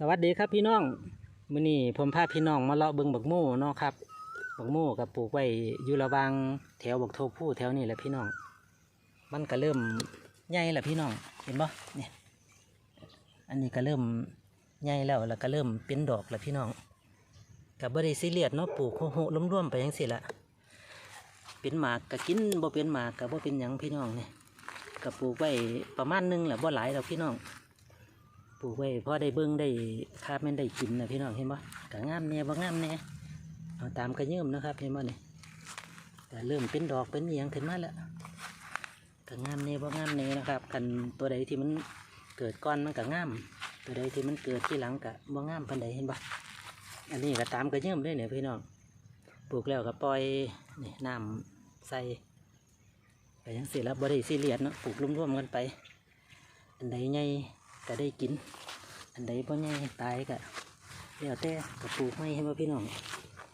สวัสดีครับพี่น้องมื้อนี้ผมพาพี่น้องมาเลาะเบิงบักโม่เนาะครับบักโม่กับปลูกไว้อยู่ระวางแถวบักโทผู้แถวนี้แหละพี่น้อง มันก็เริ่มใหญ่แล้วพี่น้องเห็นบ่เนี่ยอันนี้ก็เริ่มใหญ่แล้วแล้วก็เริ่มเป็นดอกแล้วพี่น้องกับบ่ได้ซีเรียสเนาะปลูกโหๆร่วมไปจังซี่ละเป็นหมากก็กินบ่เป็นหมากก็บ่เป็นหยังพี่น้องเนี่ยก็ปลูกไว้ประมาณหนึงแหละบ่หลายดอกพี่น้อง ปลูกไว้พอได้เบิ้งได้คาบแม่นได้กินนะพี่น้องเห็นบ่กะงามแน่บ่งามแน่เอาตามกระเยิ่มนะครับเห็นบ่นี่ก็เริ่มเป็นดอกเป็นเอียงขึ้นมาแล้วกะงามแน่บ่งามแน่นะครับกันตัวใดที่มันเกิดก่อนมันก็งามตัวใดที่มันเกิดที่หลังก็บ่งามปานใดเห็นบ่อันนี้ก็ตามกระเยิ่มเลยเนี่ยพี่น้องปลูกแล้วก็ปล่อยนี่น้ำใส่ไปยังเสิแล้วบ่ได้ซีเรียสเนาะปลูกร่วมๆกันไปอันใดใหญ่ ก็ได้กิน อันใดบ่ใหญ่ตายก็แล้วแต่ก็ปลูกไม่ให้มาพี่น้อง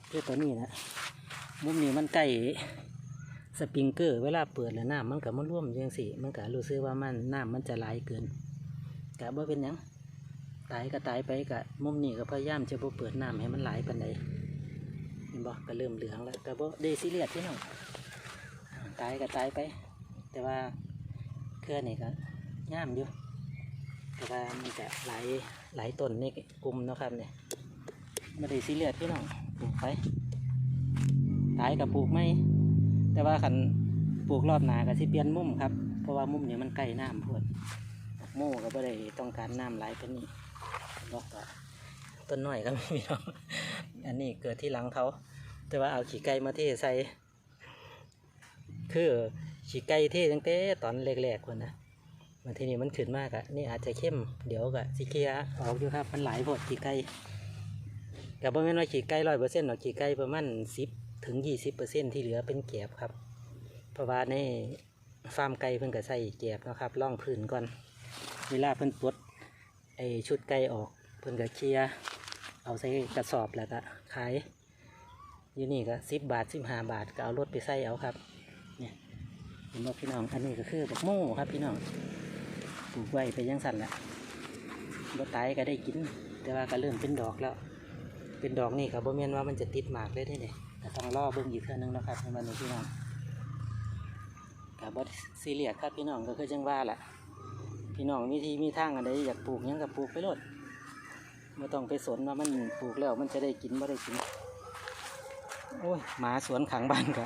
เพื่อตัวนี้นะมุมนี้มันใกล้สปริงเกอร์เวลาเปิดแล้วน้ำมันก็มาร่วมจังสิมันก็รู้สึกว่ามันน้ำมันจะไหลายเกินก็บ่เป็นยังตายก็ตายไปก็มุมนี้ก็พยายามจะบ่เปิดน้ำให้มันไหลายปานใดเห็นบ่ก็เริ่มเหลืองแล้วก็บ่ได้ซีเรียสพี่น้องตายก็ตายไป แต่ว่าเครื่อนี่ก็งามอยู่ แต่ว่ามันจะหลายหลต้นในกลุ่มนะครับเนี่ยไม่ได้ซีเรียสพี่น้องปลูกไปตายกับปลูกไม่แต่ว่าขันปลูกรอบหนากับสิเปลี่ยนมุมครับเพราะว่ามุมเนี่ยมันใกล้น้ำพวดโม่ก็ไม่ได้ต้องการน้ำไหลเป็นนี้บอกว่าต้นหน้อยก็ไม่มีหรอกอันนี้เกิดที่หลังเขา แต่ว่าเอาขี้ไก่มาเทใส่คือขี้ไก่เทตั้งแต่ตอนแรกๆคนนะ มาทีนี้มันขึ้นมากอะนี่อาจจะเข้ม เดี๋ยวกะสิเคียร์ออกอยู่ครับมันหลายพดขี่ไก่กับบ่แม่นว่าขี่ไก่ร้อยเปอร์เซ็นต์หรอกขี่ไก่ประมาณสิบถึงยี่สิบเปอร์เซ็นต์ที่เหลือเป็นแก็บครับ เพราะว่าในฟาร์มไก่เพิ่นก็ใส่แกบนะครับล่องพื้นก่อนเวลาเพิ่นปลดไอชุดไก่ออกเพิ่นก็เคียเอาใส่กระสอบแล้วก็ขายอยู่นี่ก็สิบบาทสิบห้าบาทก็เอารถไปใส่เอาครับเนี่ยเห็นบ่พี่น้องอันนี้ก็คือบักโม่ครับพี่น้อง ปลูกไว้ไปยังสั่นแหละบ่ตายก็ได้กิน แต่ว่าก็เริ่มเป็นดอกแล้ว เป็นดอกนี่ครับบ่แม่นว่ามันจะติดหมากเลยได้เนี่ยแต่ต้องรอเบิ่งอีกเทื่อนึงนะครับในวันนี้พี่น้องกับบ่ซีเรียสครับพี่น้องก็คือจังว่าแหละพี่น้องมีที่มีทางอันใดอยากปลูกยังก็ปลูกไปโลดไม่ต้องไปสนว่ามันปลูกแล้วมันจะได้กินบ่ได้กิน โอ้ยหมาสวนขังบ้านก็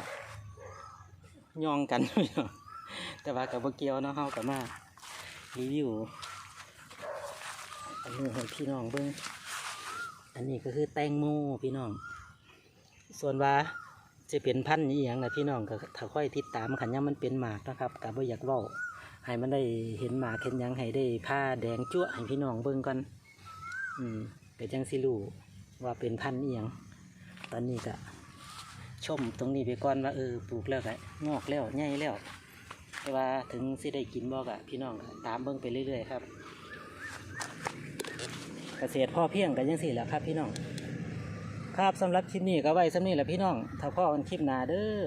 ย่องกันพี่น้องแต่ว่ากับเกี่ยวเนาะเฮากับมา รีวิวอันนี้ให้พี่น้องเบิ้งอันนี้ก็คือแตงโมพี่น้อง ส่วนว่าจะเป็นพันธุ์อหย่างนะพี่น้องก็ถ้าค่อยติดตามขันยังมันเป็นหมากนะครับกับบ่อยากว้าให้มันได้เห็นหมากเห็นยังให้ได้ผ้าแดงจั่วให้พี่น้องเบิ้งก่อนอืมก็จังสิรู้ว่าเป็นพันธุ์อหย่างตอนนี้ก็ชมตรงนี้ไปก่อนว่าเออปลูกแล้วก็งอกแล้วใหญ่แล้ว แต่ว่าถึงสิได้กินบอกอะพี่น้องตามเบิ้งไปเรื่อยๆครับ เกษตรพ่อเพียงกันยังสี่แหละครับ พี่น้อง ครับสำหรับคลิปนี้ก็ไว้สำนี้แหละพี่น้อง ถ้าพ่อกันคลิปหนาเด้อ